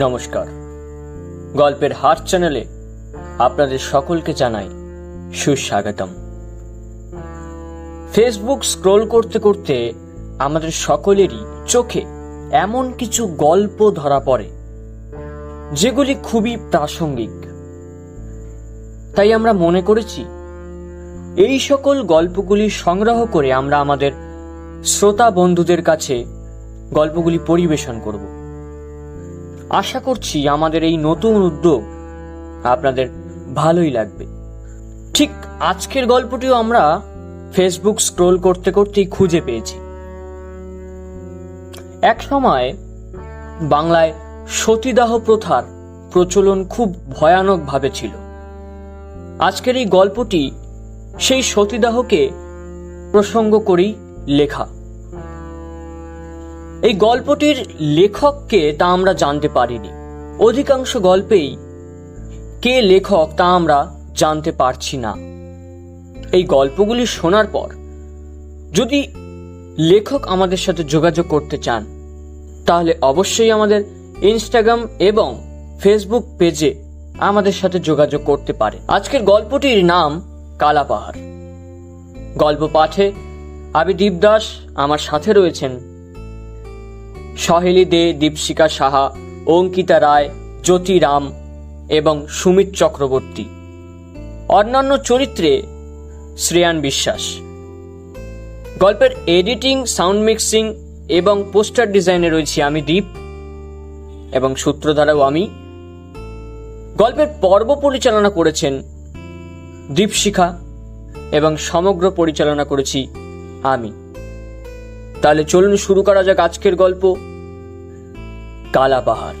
নমস্কার। গল্পের হাট চ্যানেলে আপনাদের সকলকে জানাই সুস্বাগতম। ফেসবুক স্ক্রোল করতে করতে আমাদের সকলেরই চোখে এমন কিছু গল্প ধরা পড়ে, যেগুলি খুবই প্রাসঙ্গিক। তাই আমরা মনে করেছি, এই সকল গল্পগুলি সংগ্রহ করে আমরা আমাদের শ্রোতা বন্ধুদের কাছে গল্পগুলি পরিবেশন করব। আশা করছি আমাদের এই নতুন উদ্যোগ আপনাদের ভালোই লাগবে। ঠিক আজকের গল্পটিও আমরা ফেসবুক স্ক্রোল করতে করতেই খুঁজে পেয়েছি। এক সময় বাংলায় সতীদাহ প্রথার প্রচলন খুব ভয়ানকভাবে ছিল। আজকের এই গল্পটি সেই সতীদাহকে প্রসঙ্গ করেই লেখা। এই গল্পটির লেখককে তা আমরা জানতে পারিনি। অধিকাংশ গল্পেই কে লেখক তা আমরা জানতে পারছি না। এই গল্পগুলি শোনার পর যদি লেখক আমাদের সাথে যোগাযোগ করতে চান, তাহলে অবশ্যই আমাদের ইনস্টাগ্রাম এবং ফেসবুক পেজে আমাদের সাথে যোগাযোগ করতে পারে। আজকের গল্পটির নাম কালাপাহাড়। গল্প পাঠে আমি দীপদাস আমার সাথে রয়েছেন সহেলি দে দীপশিকা সাহা, অঙ্কিতা রায়, জ্যোতি রাম এবং সুমিত চক্রবর্তী। অন্যান্য চরিত্রে শ্রেয়ান বিশ্বাস। গল্পের এডিটিং, সাউন্ড মিক্সিং এবং পোস্টার ডিজাইনে রয়েছি আমি দীপ এবং সূত্রধারাও আমি। গল্পের পর্ব পরিচালনা করেছেন দীপশিখা এবং সমগ্র পরিচালনা করেছি আমি। তাহলে চলুন শুরু করা যাক আজকের গল্প। কালা পাহাড়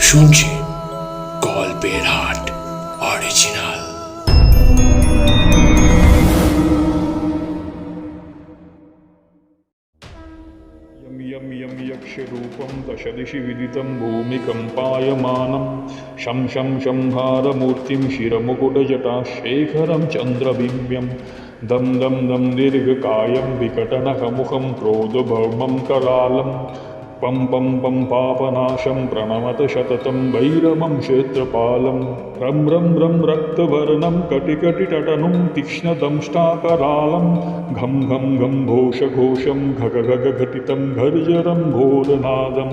শুনছি গল্পের হাট অরিজিনাল यक्षरूपं दशदिशि विदितं भूमिकम्पायमानं शं शं शंहारमूर्तिं शिरमुकुटजटाशेखरं चन्द्रबिम्ब्यं दं दं दं दीर्घकायं विकटनखमुखं क्रोधभौमं करालं पं पं पं पापनाशं प्रणमत शततं भैरवं क्षेत्रपालं रं रं रं रक्तवर्णं कटिकटिटटनुं तीक्ष्णदंष्टाकरालं घं घं घं घोषघोषं घगघघटितं घर्जरं घोरनादं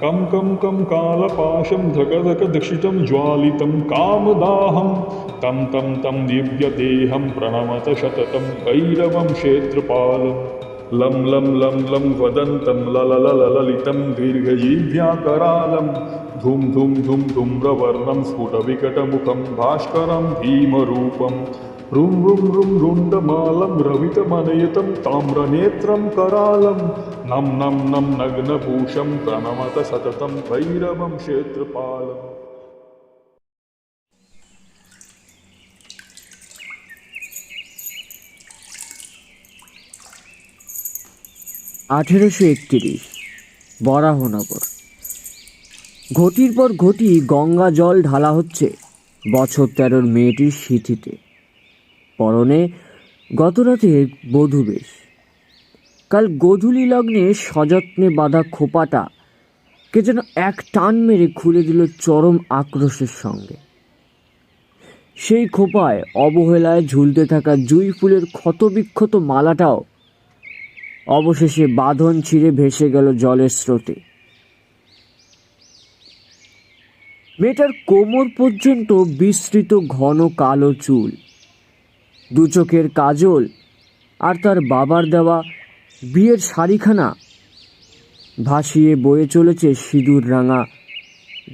कं कं कं कालपाशं धकधकदक्षितं ज्वालितं कामदाहं तं तं तं दिव्यदेहं प्रणमत शततं भैरवं क्षेत्रपालम् लं लं लं लं वदन्तं लललललितं दीर्घजीव्याकरालं धूं धूं धूं धूम्रवर्णं स्फुटविकटमुखं भास्करं भीमरूपं रुं रुं रुं रुण्डमालं रवितमनयतं ताम्रनेत्रं करालं नं नं नं नग्नभूषं प्रणमत सततं भैरवं क्षेत्रपालम् আঠেরোশো একত্রিশ, বরাহনগর। ঘটির পর ঘটি গঙ্গা জল ঢালা হচ্ছে বছর তেরোর মেয়েটির সিঁথিতে। পরনে গতরাতে বধূবেশ। কাল গোধূলি লগ্নে সযত্নে বাঁধা খোপাটা কে যেন এক টান মেরে খুলে দিল চরম আক্রোশের সঙ্গে। সেই খোপায় অবহেলায় ঝুলতে থাকা জুই ফুলের ক্ষতবিক্ষত মালাটাও অবশেষে বাঁধন ছিঁড়ে ভেসে গেল জলের স্রোতে। মেয়েটার কোমর পর্যন্ত বিস্তৃত ঘন কালো চুল, দু চোখের কাজল আর তার বাবার দেওয়া বিয়ের শাড়িখানা ভাসিয়ে বয়ে চলেছে সিঁদুর রাঙা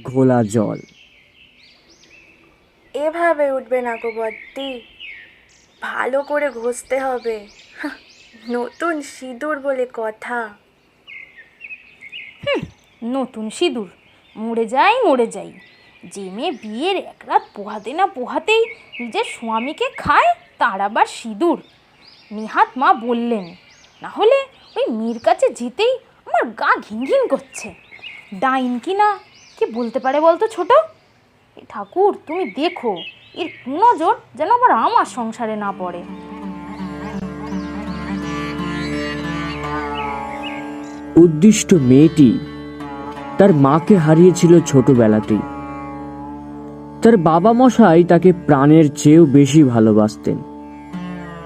ঘোলা জল। এভাবে উঠবে না বদ্দি ভালো করে ঘষতে হবে। নতুন সিঁদুর বলে কথা। হুম, নতুন সিঁদুর। মরে যাই মরে যাই। যে মেয়ে বিয়ের এক রাত পোহাতে না পোহাতেই নিজের স্বামীকে খায়, তার আবার সিঁদুর। নিহাত মা বললেন, না হলে ওই মেয়ের কাছে যেতেই আমার গা ঘিন ঘিন করছে। ডাইন কি না, কি বলতে পারে বলতো ছোট? ঠাকুর, তুমি দেখো, এর নজর যেন আবার আমার সংসারে না পড়ে। উদ্দিষ্ট মেয়েটি তার মাকে হারিয়েছিল ছোটবেলাতেই। তার বাবা মশাই তাকে প্রাণের চেয়েও বেশি ভালোবাসতেন।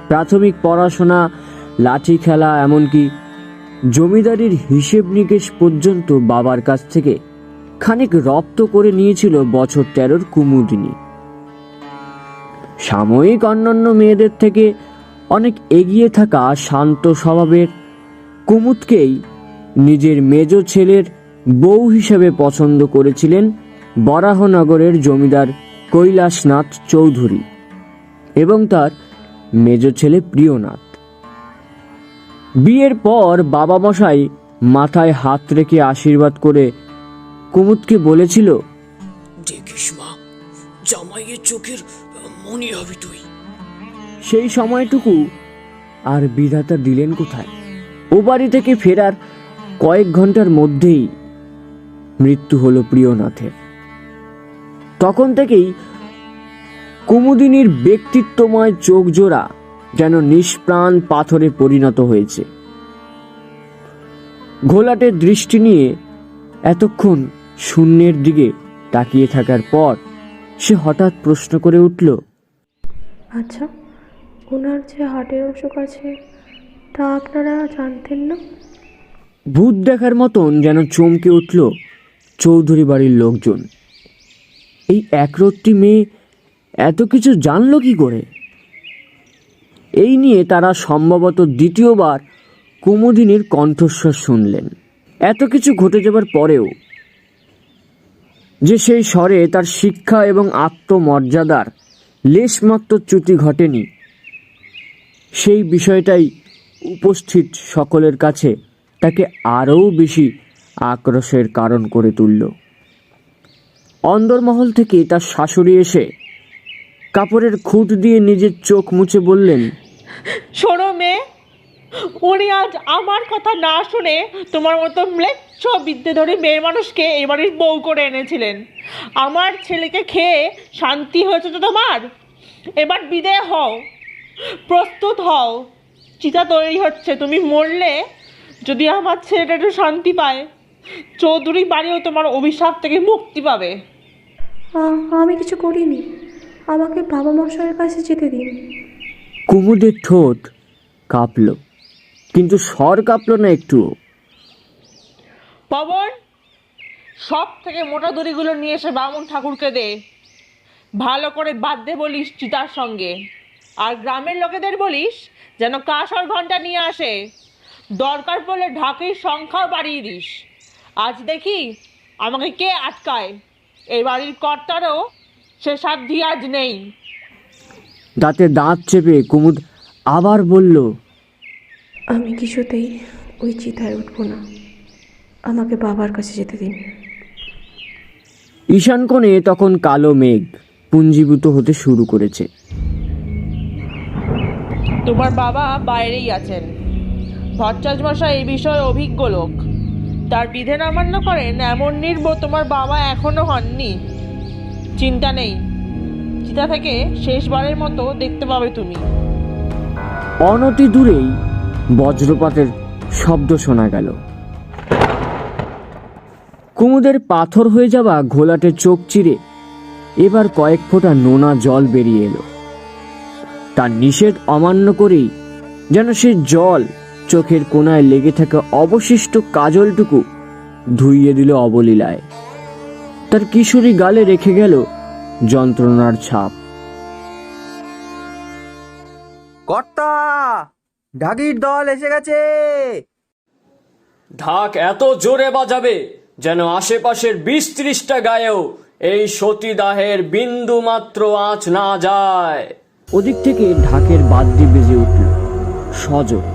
প্রাথমিক পড়াশোনা, লাঠি খেলা, এমনকি জমিদারির হিসেব নিকেশ পর্যন্ত বাবার কাছ থেকে খানিক রপ্ত করে নিয়েছিল বছর তেরোর কুমুদিনী। সাময়িক অন্যান্য মেয়েদের থেকে অনেক এগিয়ে থাকা শান্ত স্বভাবের কুমুদকেই নিজের মেজ ছেলের বউ হিসেবে পছন্দ করেছিলেন বরাহনগরের জমিদার কৈলাসনাথ চৌধুরী এবং তার মেজ ছেলে প্রিয়নাথ। বিয়ের পর বাবা মশাই মাথায় হাত রেখে আশীর্বাদ করে কুমুদকে বলেছিল দেখিস মা জামাইয়ের চোখের মনি হবি তুই। সেই সময়টুকু আর বিধাতা দিলেন কোথায়? ও বাড়ি থেকে ফেরার কয়েক ঘণ্টার মধ্যেই মৃত্যু হলো প্রিয়নাথের। তখন থেকেই কুমুদিনীর ব্যক্তিত্বময় চোখ জোড়া যেন নিষ্প্রাণ পাথরে পরিণত হয়েছে। ঘোলাটের দৃষ্টি নিয়ে এতক্ষণ শূন্যের দিকে তাকিয়ে থাকার পর সে হঠাৎ প্রশ্ন করে উঠল আচ্ছা ওনার যে হার্টের অসুখ আছে, তা আপনারা জানতেন না? ভূত দেখার মতন যেন চমকে উঠল চৌধুরী বাড়ির লোকজন। এই একরত্তি মেয়ে এত কিছু জানলো কি করে? এই নিয়ে তারা সম্ভবত দ্বিতীয়বার কুমুদিনীর কণ্ঠস্বর শুনলেন। এত কিছু ঘটে যাবার পরেও যে সেই স্বরে তার শিক্ষা এবং আত্মমর্যাদার লেশমাত্র চ্যুতি ঘটেনি, সেই বিষয়টাই উপস্থিত সকলের কাছে তাকে আরও বেশি আক্রোশের কারণ করে তুলল। অন্দরমহল থেকে তার শাশুড়ি এসে কাপড়ের খুঁট দিয়ে নিজের চোখ মুছে বললেন, শোনো মেয়ে, উনি আজ আমার কথা না শুনে তোমার মতো ম্লেচ্ছ বিদ্যে ধরে মেয়ে মানুষকে এবারের বউ করে এনেছিলেন। আমার ছেলেকে খেয়ে শান্তি হয়েছে তো তোমার? এবার বিদেয় হও, প্রস্তুত হও। চিতা তৈরি হচ্ছে, তুমি মরলে যদি আমার ছেলেটা একটু শান্তি পায় চৌধুরী বাড়িও তোমার অভিশাপ থেকে মুক্তি পাবে। আমি কিছু করিনি। আমাকে বাবা মশাইয়ের কাছে যেতে দিন। কুমুদের ঠোঁট কাঁপল কিন্তু স্বর কাঁপল না একটুও। পবন সব থেকে মোটা দড়িগুলো নিয়ে এসে বামুন ঠাকুরকে দে। ভালো করে বাঁধতে বলিস চিতার সঙ্গে। আর গ্রামের লোকেদের বলিস যেন কাঁসর ঘণ্টা নিয়ে আসে। দরকার পড়লে ঢাকির সংখ্যাও বাড়িয়ে দিস। আজ দেখি আমাকে কে আটকায়। এই বাড়ির কর্তারও সে সাধ্যি আজ নেই। দাঁতে দাঁত চেপে কুমুদ আবার বলল আমি কিছুতেই ওই চিতায় উঠবো না। আমাকে বাবার কাছে যেতে দিন। ঈশান কোণে তখন কালো মেঘ পুঞ্জীভূত হতে শুরু করেছে। তোমার বাবা বাইরেই আছেন। ভট্টাচ মশাই এই বিষয়ে অভিজ্ঞ লোক। তার বিধান অমান্য করেন, এমন নির্ব তোমার বাবা এখনও হননি। চিন্তা নেই। চিতা থেকে শেষবারের মতো দেখতে পাবে তুমি। অনতি দূরেই বজ্রপাতের শব্দ শোনা গেল। কুমুদের পাথর হয়ে যাওয়া ঘোলাটে চোখ চিরে এবার কয়েক ফোঁটা নোনা জল বেরিয়ে এলো। তার নিষেধ অমান্য করেই যেন সে জল চোখের কোনায় লেগে থাকা অবশিষ্ট কাজলটুকু ধুইয়ে দিল অবলীলায়। তার কিশোরী গালে রেখে গেল যন্ত্রণার ছাপ। কর্তা ঢাকির দল এসে গেছে। ঢাক এত জোরে বাজাবে যেন আশেপাশের বিশ ত্রিশটা গায়েও এই সতীদাহের বিন্দু মাত্র আঁচ না যায়। ওদিক থেকে ঢাকের বাদ্যি বেজে উঠল। সজোরে।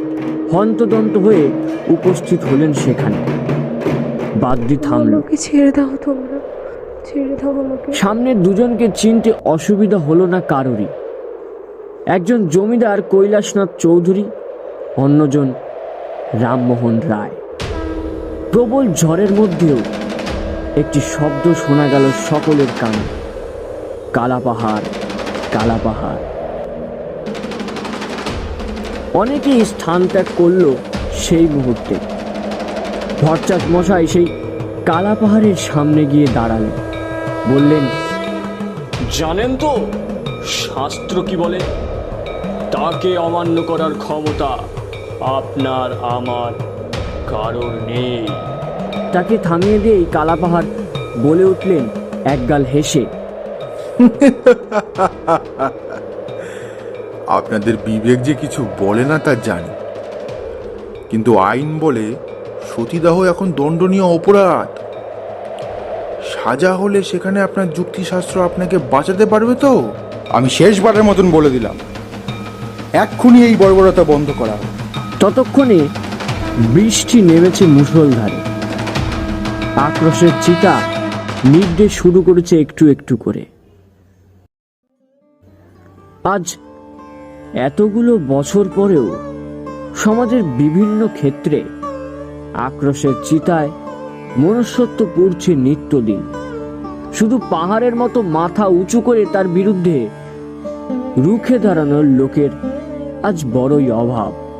হন্তদন্ত হয়ে উপস্থিত হলেন সেখানে। বাদ্যি থামল। আমাকে ছেড়ে দাও তোমরা। ছেড়ে দাও আমাকে। সামনের দুজনকে চিনতে অসুবিধা হলো না কারোরই। একজন জমিদার কৈলাসনাথ চৌধুরী অন্যজন রামমোহন রায়। প্রবল ঝড়ের মধ্যেও একটি শব্দ শোনা গেল সকলের কানে। কালা পাহাড় কালা পাহাড় অনেকেই স্থান ত্যাগ করল সেই মুহূর্তে। ভরচাঁদ মশাই সেই কালা পাহাড়ের সামনে গিয়ে দাঁড়ালেন। বললেন জানেন তো শাস্ত্র কি বলে? তাকে অমান্য করার ক্ষমতা আপনার আমার কারোর নেই। তাকে থামিয়ে দিয়েই কালা পাহাড় বলে উঠলেন একগাল হেসে। আপনাদের বিবেক যে কিছু বলে না তা জানি। কিন্তু আইন বলে সতীদাহ এখন দণ্ডনীয় অপরাধ। সাজা হলে সেখানে আপনার যুক্তিশাস্ত্র আপনাকে বাঁচাতে পারবে তো? আমি শেষবারের মতন বলে দিলাম। এক্ষুনি এই বর্বরতা বন্ধ করা ততক্ষণে বৃষ্টি নেমেছে মুষলধারে। আক্রোশের চিতা নির্দেশ শুরু করেছে একটু একটু করে। আজ এতগুলো বছর পরেও সমাজের বিভিন্ন ক্ষেত্রে আক্রোশের চিতায় মনুষ্যত্ব পড়ছে নিত্যদিন। শুধু পাহাড়ের মতো মাথা উঁচু করে তার বিরুদ্ধে রুখে দাঁড়ানোর লোকের আজ বড়ই অভাব।